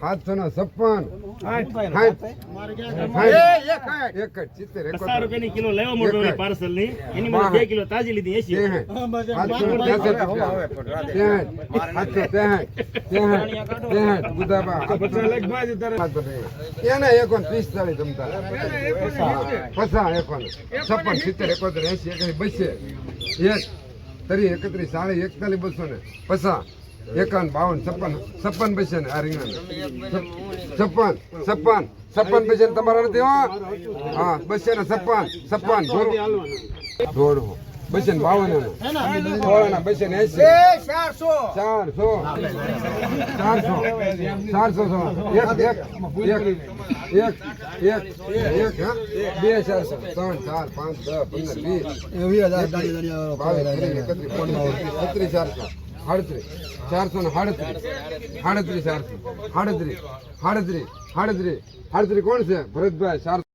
સાતસો ને છપ્પન. કિલો લેવા મોટો. પાર્સલની એની મને બે કિલો તાજી લીધી એસી એને એકોન પિસ્તાલીસ તમતા પસા એકોન છપ્પન સિત્તેર એકોતેર એસી બસે. એક. તરી એકત્રીસ સાડી એકતાલીસ, બસો ને પસા એકાવન, બાવન, છપ્પન છપ્પન પૈસા ને આ રીંગણ. છપ્પન છપ્પન છપ્પન પૈસા તમારા નથી, હા? બસે ને છપ્પન છપ્પન દોઢ બસે બાવન સોળાના બસે એસી. ચારસો. ચારસો. ચારસો. સો. એક એક એક એક એક એક બે ચારસો. ત્રણ ચાર પાંચ દસ પંદર વીસ. બાવીસ ત્રીસ એકત્રીસ બત્રીસ છત્રીસ ચારસો. ચારસો ને સાડત્રીસ. સાડત્રીસ ચારસો. સાડત્રીસ સાડત્રીસ સાડત્રીસ. સાડત્રીસ કોણ છે? ભરતભાઈ ચારસો